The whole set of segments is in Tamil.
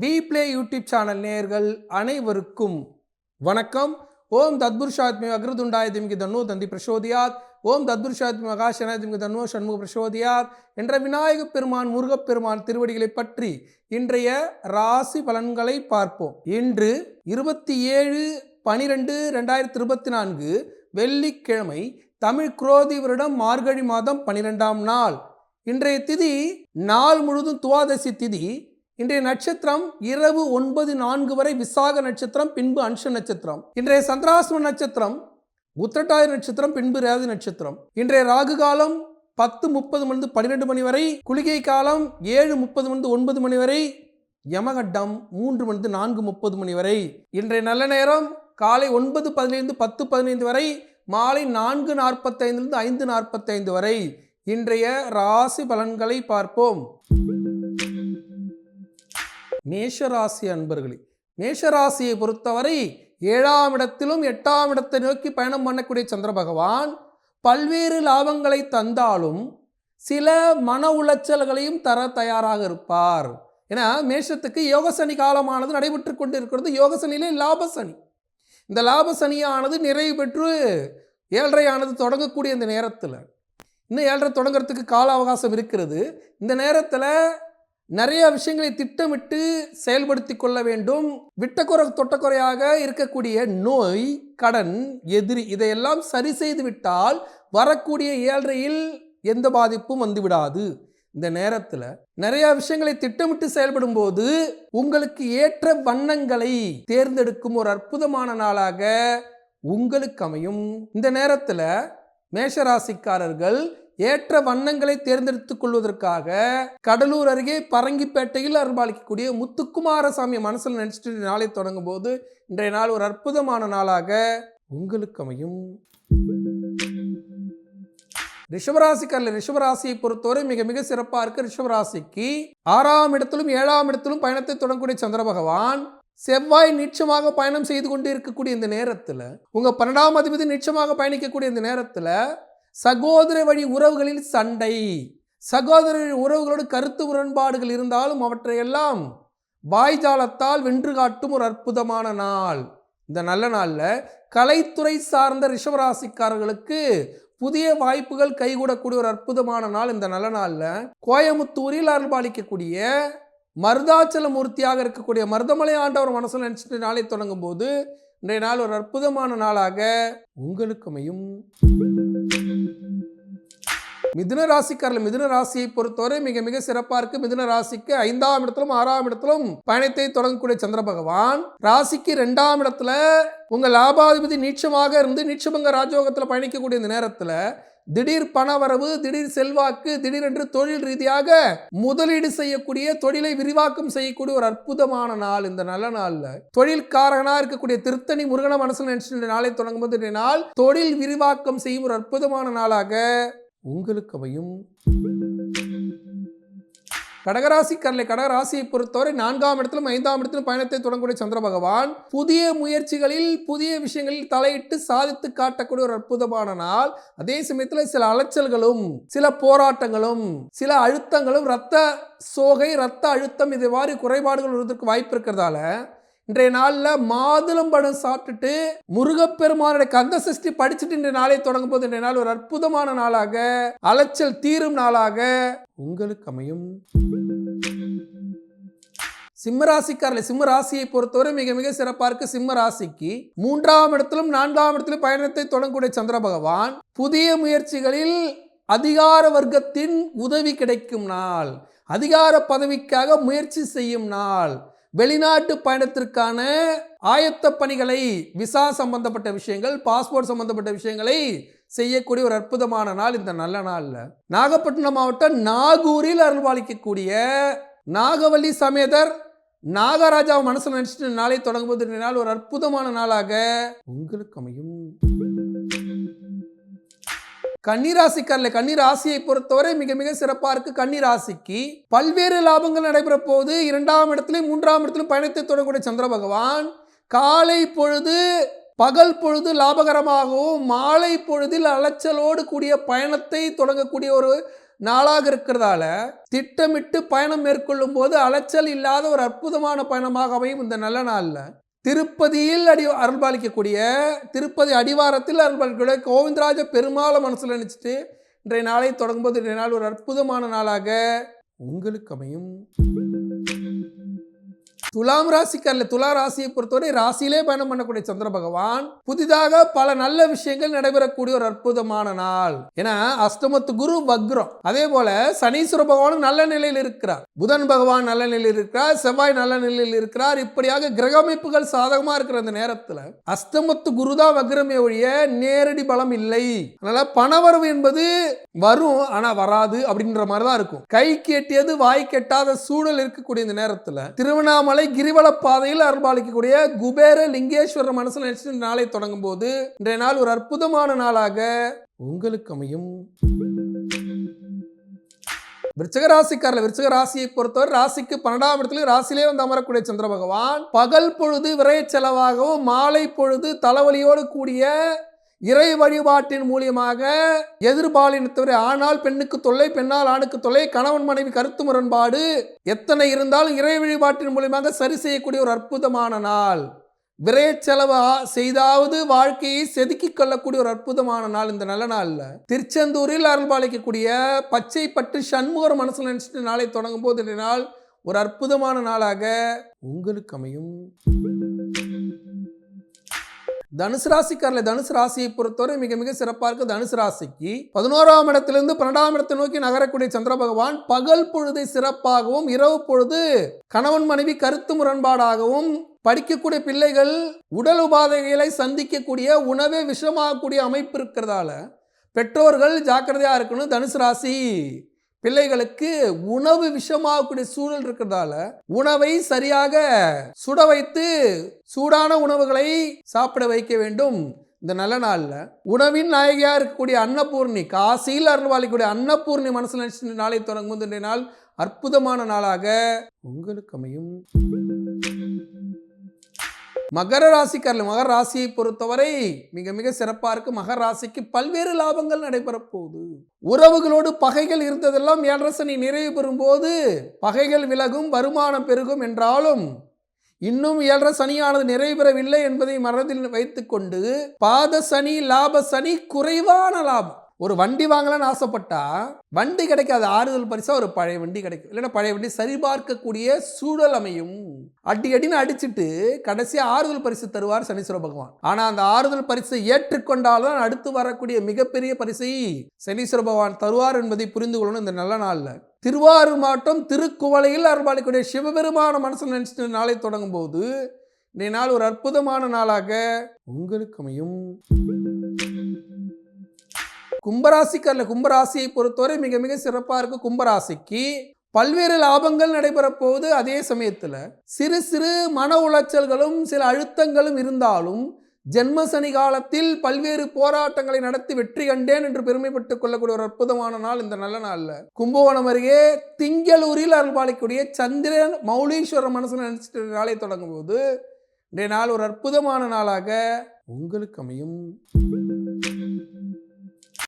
வி பிளே யூடியூப் சேனல் நேயர்கள் அனைவருக்கும் வணக்கம். ஓம் தத்புருஷாத்மி அக்ரதுண்டாய திமிகி தன்னு தந்தி பிரசோதியாத். ஓம் தத்புருஷாத்மி மகாசனாய திமிகி தன்னு சண்முக பிரசோதியாத் என்ற விநாயகப் பெருமான் முருகப் பெருமான் திருவடிகளை பற்றி இன்றைய ராசி பலன்களை பார்ப்போம். இன்று இருபத்தி ஏழு பனிரெண்டு ரெண்டாயிரத்தி இருபத்தி நான்கு வெள்ளிக்கிழமை தமிழ் குரோதி வருடம் மார்கழி மாதம் பனிரெண்டாம் நாள். இன்றைய திதி நாள் முழுதும் துவாதசி திதி. இன்றைய நட்சத்திரம் இரவு ஒன்பது நான்கு வரை விசாக நட்சத்திரம் பின்பு அன்ஷ நட்சத்திரம். இன்றைய சந்திராசிரம நட்சத்திரம் உத்திரட்டாய நட்சத்திரம் பின்பு ரேவதி நட்சத்திரம். இன்றைய ராகு காலம் பத்து முப்பது மணி பன்னிரெண்டு மணி வரை குளிகை காலம் ஏழு முப்பது மணி ஒன்பது மணி வரை யமகட்டம் மூன்று மணி நான்கு முப்பது மணி வரை. இன்றைய நல்ல நேரம் காலை ஒன்பது பதினைந்து பத்து பதினைந்து வரை மாலை நான்கு நாற்பத்தைந்துலேருந்து ஐந்து நாற்பத்தைந்து வரை. இன்றைய ராசி பலன்களை பார்ப்போம். மேஷராசி அன்பர்களே மேஷராசியை பொறுத்தவரை ஏழாம் இடத்திலும் எட்டாம் இடத்தை நோக்கி பயணம் பண்ணக்கூடிய சந்திர பகவான் பல்வேறு லாபங்களை தந்தாலும் சில மன உளைச்சல்களையும் தர தயாராக இருப்பார். ஏன்னா மேஷத்துக்கு யோகசனி காலமானது நடைபெற்று கொண்டு இருக்கிறது யோகசனியிலே லாபசனி இந்த லாபசனியானது நிறைவு பெற்று ஏழரையானது தொடங்கக்கூடிய இந்த நேரத்தில் இன்னும் ஏழரை தொடங்குறதுக்கு கால அவகாசம் இருக்கிறது. இந்த நேரத்தில் நிறைய விஷயங்களை திட்டமிட்டு செயல்படுத்தி கொள்ள வேண்டும். விட்டக்குறை தொட்டக்குறையாக இருக்கக்கூடிய நோய் கடன் எதிரி இதையெல்லாம் சரி செய்து விட்டால் வரக்கூடிய ஏழ்றையில் எந்த பாதிப்பும் வந்துவிடாது இந்த நேரத்தில் நிறைய விஷயங்களை திட்டமிட்டு செயல்படும் போது உங்களுக்கு ஏற்ற வண்ணங்களை தேர்ந்தெடுக்கும் ஒரு அற்புதமான நாளாக உங்களுக்கு அமையும். இந்த நேரத்தில் மேஷராசிக்காரர்கள் ஏற்ற வண்ணங்களை தேர்ந்தெடுத்துக் கொள்வதற்காக கடலூர் அருகே பரங்கிப்பேட்டையில் அருள்பாலிக்கக்கூடிய முத்துக்குமாரசாமி மனசில் நினைச்சிட்டு நாளை தொடங்கும் போது இன்றைய நாள் ஒரு அற்புதமான நாளாக உங்களுக்கு அமையும். ரிஷபராசிக்காரில் ரிஷபராசியை பொறுத்தவரை மிக மிக சிறப்பாக இருக்கு ரிஷபராசிக்கு ஆறாம் இடத்திலும் ஏழாம் இடத்திலும் பயணத்தை தொடங்கக்கூடிய சந்திர பகவான் செவ்வாய் நிச்சயமாக பயணம் செய்து கொண்டு இருக்கக்கூடிய இந்த நேரத்தில் உங்க பன்னெண்டாம் அதிபதி நிச்சயமாக பயணிக்கக்கூடிய இந்த நேரத்தில் சகோதர வழி உறவுகளில் சண்டை. சகோதர உறவுகளோடு கருத்து முரண்பாடுகள் இருந்தாலும் அவற்றையெல்லாம் வாய்ஜாலத்தால் வென்று காட்டும் ஒரு அற்புதமான நாள். இந்த நல்ல நாளில் கலைத்துறை சார்ந்த ரிஷவராசிக்காரர்களுக்கு புதிய வாய்ப்புகள் கைகூடக்கூடிய ஒரு அற்புதமான நாள் இந்த நல்ல நாளில். கோயமுத்தூரில் அருள்பாலிக்கக்கூடிய மருதாச்சல மூர்த்தியாக இருக்கக்கூடிய மருதமலை ஆண்டவர் மனசில் நினச்சிட்டு நாளை தொடங்கும் போது இன்றைய நாள் ஒரு அற்புதமான நாளாக உங்களுக்கு அமையும். மிதுன ராசிக்காரில் மிதுன ராசியை பொறுத்தவரை மிக மிக சிறப்பாக இருக்கு. மிதுன ராசிக்கு ஐந்தாம் இடத்திலும் ஆறாம் இடத்திலும் பயணத்தை தொடங்கக்கூடிய சந்திர பகவான். ராசிக்கு ரெண்டாம் இடத்துல உங்கள் லாபாதிபதி நீட்சமாக இருந்து நீட்சபங்க ராஜோகத்தில் பயணிக்கக்கூடிய இந்த நேரத்தில் திடீர் பணவரவு திடீர் செல்வாக்கு திடீரென்று தொழில் ரீதியாக முதலீடு செய்யக்கூடிய தொழிலை விரிவாக்கம் செய்யக்கூடிய ஒரு அற்புதமான நாள். இந்த நல்ல நாள்ல தொழில்காரகனா இருக்கக்கூடிய திருத்தணி முருகன மனசுல நினைச்சு நாளை தொடங்கும் போது நாள் தொழில் விரிவாக்கம் செய்யும் ஒரு அற்புதமான நாளாக உங்களுக்கு அமையும். கடகராசிக்காரர்களை கடகராசியை பொறுத்தவரை நான்காம் இடத்திலும் ஐந்தாம் இடத்திலும் பயணத்தை தொடங்கக்கூடிய சந்திர பகவான் புதிய முயற்சிகளில் புதிய விஷயங்களில் தலையிட்டு சாதித்து காட்டக்கூடிய ஒரு அற்புதமான நாள். அதே சமயத்தில் சில அலைச்சல்களும் சில போராட்டங்களும் சில அழுத்தங்களும் ரத்த சோகை ரத்த அழுத்தம் இது மாதிரி குறைபாடுகள் வருவதற்கு வாய்ப்பு இருக்கிறதால இன்றைய நாளில் மாதுளம்பழம் சாப்பிட்டுட்டு முருகப்பெருமானுடைய கந்த சஷ்டி படிச்சுட்டு இன்றைய நாளை தொடங்கும் போது இன்றைய நாள் ஒரு அற்புதமான நாளாக அலைச்சல் தீரும் நாளாக உங்களுக்கு அமையும். சிம்மராசிக்காரர்கள் சிம்ம ராசியை பொறுத்தவரை மிக மிக சிறப்பாக இருக்கு சிம்ம ராசிக்கு மூன்றாம் இடத்திலும் நான்காம் இடத்திலும் பயணத்தை தொடங்கக்கூடிய சந்திர பகவான். புதிய முயற்சிகளில் அதிகார வர்க்கத்தின் உதவி கிடைக்கும் நாள். அதிகார பதவிக்காக முயற்சி செய்யும் நாள். வெளிநாட்டு பயணத்திற்கான ஆயத்த பணிகளை விசா சம்பந்தப்பட்ட விஷயங்கள் பாஸ்போர்ட் சம்பந்தப்பட்ட விஷயங்களை செய்யக்கூடிய ஒரு அற்புதமான நாள் இந்த நல்ல நாளில். நாகப்பட்டினம் மாவட்டம் நாகூரில் அருள்வாளிக்கக்கூடிய நாகவல்லி சமேதர் நாகராஜாவை மனசில் நினைச்சிட்டு நாளை தொடங்குவது நாள் ஒரு அற்புதமான நாளாக உங்களுக்கு அமையும். கன்னிராசிக்காரில் கன்னிராசியை பொறுத்தவரை மிக மிக சிறப்பாக இருக்கு. கன்னிராசிக்கு பல்வேறு லாபங்கள் நடைபெற போது இரண்டாம் இடத்துலையும் மூன்றாம் இடத்திலும் பயணத்தை தொடங்கக்கூடிய சந்திர பகவான். காலை பொழுது பகல் பொழுது லாபகரமாகவும் மாலை பொழுதில் அலைச்சலோடு கூடிய பயணத்தை தொடங்கக்கூடிய ஒரு நாளாக இருக்கிறதால திட்டமிட்டு பயணம் மேற்கொள்ளும் போது அலைச்சல் இல்லாத ஒரு அற்புதமான பயணமாக அமையும் இந்த நல்ல நாளில். திருப்பதியில் அடி அருள்பாலிக்கக்கூடிய திருப்பதி அடிவாரத்தில் அருள்பாலிக்கக்கூடிய கோவிந்தராஜ பெருமாளை மனசில் நினச்சிட்டு இன்றைய நாளை தொடங்கும்போது இன்றைய நாள் ஒரு அற்புதமான நாளாக உங்களுக்கு அமையும். துலாம் ராசிக்காரில் துலா ராசியை பொறுத்தவரை ராசியிலே பயணம் பண்ணக்கூடிய சந்திர பகவான் புதிதாக பல நல்ல விஷயங்கள் நடைபெறக்கூடிய ஒரு அற்புதமான நாள். ஏன்னா அஷ்டமத்து குரு வக்ரம். அதே போல சனீஸ்வர பகவானும் நல்ல நிலையில் இருக்கிறார். புதன் பகவான் நல்ல நிலையில் இருக்கிறார் செவ்வாய் நல்ல நிலையில் இருக்கிறார். இப்படியாக கிரக அமைப்புகள் சாதகமா இருக்கிற அந்த நேரத்தில் அஷ்டமத்து குரு தான் வக்ரமே ஒழிய நேரடி பலம் இல்லை. அதனால பணவரவு என்பது வரும் ஆனா வராது அப்படின்ற மாதிரி தான் இருக்கும். கை கேட்டியது வாய் கெட்டாத சூழல் இருக்கக்கூடிய இந்த நேரத்தில் திருவண்ணாமலை கிரிவல பாதையில் அருள்பாலிக்கக்கூடிய குபேர லிங்கேஸ்வரர் மனசு நினைச்சு நாளை தொடங்கும் போது இன்றைய நாள் ஒரு அற்புதமான நாளாக உங்களுக்கு அமையும். விருச்சக ராசிக்காரில் விருச்சக ராசியை பொறுத்தவரை ராசிக்கு பன்னெண்டாம் இடத்துல ராசிலேயே வந்து அமரக்கூடிய சந்திர பகவான். பகல் பொழுது விரைய செலவாகவும் மாலை பொழுது தலைவலியோடு கூடிய இறை வழிபாட்டின் மூலியமாக எதிர்பாலினத்தவரை ஆனால் பெண்ணுக்கு தொல்லை பெண்ணால் ஆணுக்கு தொல்லை கணவன் மனைவி கருத்து முரண்பாடு எத்தனை இருந்தாலும் இறை வழிபாட்டின் மூலியமாக சரி செய்யக்கூடிய ஒரு அற்புதமான நாள். விரைய செய்தாவது வாழ்க்கையை செதுக்கிக் கொள்ளக்கூடிய ஒரு அற்புதமான நாள் இந்த நல்ல நாள்ல. திருச்செந்தூரில் அருள்பாலிக்கக்கூடிய பச்சை பட்டு சண்முகர் மனசுல நினைச்சிட்டு நாளை தொடங்கும் போது நாள் ஒரு அற்புதமான நாளாக உங்களுக்கு அமையும். தனுசு ராசிக்காரில் தனுசு ராசியை பொறுத்தவரை மிக மிக சிறப்பாக இருக்கு தனுசு ராசிக்கு. பதினோராம் இடத்திலிருந்து பன்னெண்டாம் இடத்தை நோக்கி நகரக்கூடிய சந்திர பகவான் பகல் பொழுதை சிறப்பாகவும் இரவு பொழுது கணவன் மனைவி கருத்து முரண்பாடாகவும் படிக்கக்கூடிய பிள்ளைகள் உடல் உபாதைகளை சந்திக்கக்கூடிய உணவே விஷமாகக்கூடிய அமைப்பு இருக்கிறதால பெற்றோர்கள் ஜாக்கிரதையாக இருக்கணும் தனுசு ராசி. பிள்ளைகளுக்கு உணவு விஷமாகக்கூடிய சூழல் இருக்கிறதால உணவை சரியாக சுட வைத்து சூடான உணவுகளை சாப்பிட வைக்க வேண்டும். இந்த நல்ல நாளில் உணவின் நாயகியா இருக்கக்கூடிய அன்னபூர்ணி காசியில் அருள்வாளிக்கூடிய அன்னபூர்ணி மனசில் நினைச்சு நாளை தொடங்கும். இன்றைய நாள் அற்புதமான நாளாக உங்களுக்கு அமையும். மகர ராசிக்காரர்கள் மகர ராசியை பொறுத்தவரை மிக மிக சிறப்பாக இருக்கு. மகர ராசிக்கு பல்வேறு லாபங்கள் நடைபெறப் போகுது. உறவுகளோடு பகைகள் இருந்ததெல்லாம் ஏழரசனி நிறைவு பெறும்போது பகைகள் விலகும் வருமானம் பெருகும் என்றாலும் இன்னும் ஏழரை சனியானது நிறைவேறவில்லை என்பதை மனதில் வைத்துக்கொண்டு பாத சனி லாப சனி குறைவான லாபம். ஒரு வண்டி வாங்கலான்னு ஆசைப்பட்டா வண்டி கிடைக்காது ஆறுதல் பரிசா ஒரு பழைய வண்டி கிடைக்கும். இல்லைன்னா பழைய வண்டி சரிபார்க்கக்கூடிய சூழல் அமையும். அடி அடின்னு அடிச்சுட்டு கடைசியாக ஆறுதல் பரிசு தருவார் சனீஸ்வர பகவான். ஆனால் அந்த ஆறுதல் பரிசை ஏற்றுக்கொண்டால்தான் அடுத்து வரக்கூடிய மிகப்பெரிய பரிசை சனீஸ்வர பகவான் தருவார் என்பதை புரிந்து கொள்ளணும் இந்த நல்ல நாளில். திருவாரூர் மாவட்டம் திருக்குவளையில் அருள்பாளிக்கூடிய சிவபெருமான மனசு நினைச்சிட்டு நாளை தொடங்கும் போது இந்த நாள் ஒரு அற்புதமான நாளாக உங்களுக்கு அமையும். கும்பராசிக்காரில் கும்பராசியை பொறுத்தவரை மிக மிக சிறப்பாக இருக்கும் கும்பராசிக்கு. பல்வேறு லாபங்கள் நடைபெறப் போகுது. அதே சமயத்தில் சிறு சிறு மன உளைச்சல்களும் சில அழுத்தங்களும் இருந்தாலும் ஜென்ம சனி காலத்தில் பல்வேறு போராட்டங்களை நடத்தி வெற்றி கண்டேன் என்று பெருமைப்பட்டுக் கொள்ளக்கூடிய ஒரு அற்புதமான நாள் இந்த நல்ல நாளில். கும்பகோணம் அருகே திங்களூரில் அருள்பாலிக்கூடிய சந்திரன் மௌலீஸ்வரர் மனசு நினைச்சிட்டு நாளை தொடங்கும் போது இன்றைய நாள் ஒரு அற்புதமான நாளாக உங்களுக்கு அமையும்.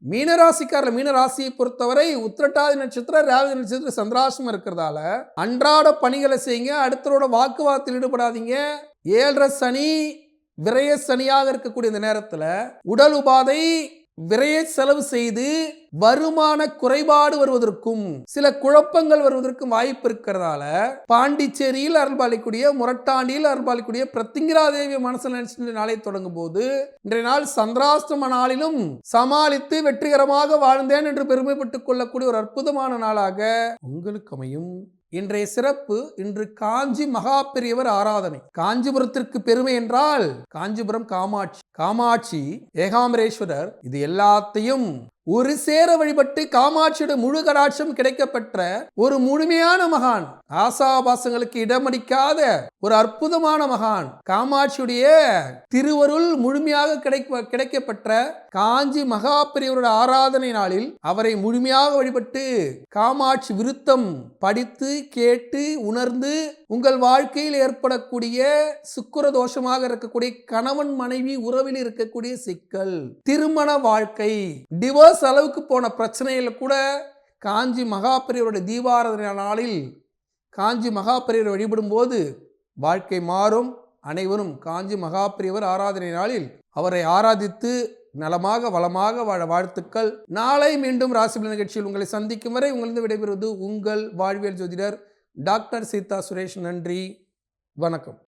மீனராசிக்காரர் மீனராசியை பொறுத்தவரை உத்திரட்டாதி நட்சத்திரம் ரேவதி நட்சத்திரம் சந்திராசம் இருக்கிறதால அன்றாட பணிகளை செய்யுங்க. அடுத்தரோட வாக்குவாதத்தில் ஈடுபடாதீங்க. ஏழரை சனி விரய சனியாக இருக்கக்கூடிய இந்த நேரத்தில் உடல் உபாதை விரைய செலவு செய்து வருமான குறைபாடு வருவதற்கும் சில குழப்பங்கள் வருவதற்கும் வாய்ப்பு இருக்கிறதால பாண்டிச்சேரியில் அருள்பாலிக்கூடிய முரட்டாண்டியில் அருள்பாலிக்கூடிய பிரத்திங்கிராதேவி மனசில் நினைச்சு நாளை தொடங்கும் போது இன்றைய நாள் சந்திராஷ்டம நாளிலும் சமாளித்து வெற்றிகரமாக வாழ்ந்தேன் என்று பெருமைப்பட்டுக் கொள்ளக்கூடிய ஒரு அற்புதமான நாளாக உங்களுக்கு அமையும் இன்றைய சிறப்பு இன்று காஞ்சி மகா பெரியவர் ஆராதனை. காஞ்சிபுரத்திற்கு பெருமை என்றால் காஞ்சிபுரம் காமாட்சி. காமாட்சி ஏகாம்பரேஸ்வரர் இது எல்லாத்தையும் ஒரு சேர வழிபட்டு காமாட்சியோட முழு கடாட்சம் கிடைக்கப்பெற்ற ஒரு முழுமையான மகான். ஆசாபாசங்களுக்கு இடமளிக்காத ஒரு அற்புதமான மகான். காமாட்சியுடைய திருவருள் முழுமையாக கிடைக்க கிடைக்கப்பெற்ற காஞ்சி மகாபிரியவரோட ஆராதனை நாளில் அவரை முழுமையாக வழிபட்டு காமாட்சி விருத்தம் படித்து கேட்டு உணர்ந்து உங்கள் வாழ்க்கையில் ஏற்படக்கூடிய சுக்கர தோஷமாக இருக்கக்கூடிய கணவன் மனைவி உறவில் இருக்கக்கூடிய சிக்கல் திருமண வாழ்க்கை டிவோர்ஸ் அளவுக்கு போன பிரச்சனையில் கூட காஞ்சி மகாபெரியவருடைய தீபாராதனை நாளில் காஞ்சி மகாபெரியவர் வழிபடும்போது வாழ்க்கை மாறும். அனைவரும் காஞ்சி மகாபெரியவர் ஆராதனை நாளில் அவரை ஆராதித்து நலமாக வளமாக வாழ வாழ்த்துக்கள். நாளை மீண்டும் ராசிபலன் நிகழ்ச்சியில் உங்களை சந்திக்கும் வரை உங்களிருந்து விடைபெறுவது உங்கள் வாழ்வியல் ஜோதிடர் டாக்டர் சீதா சுரேஷ். நன்றி. வணக்கம்.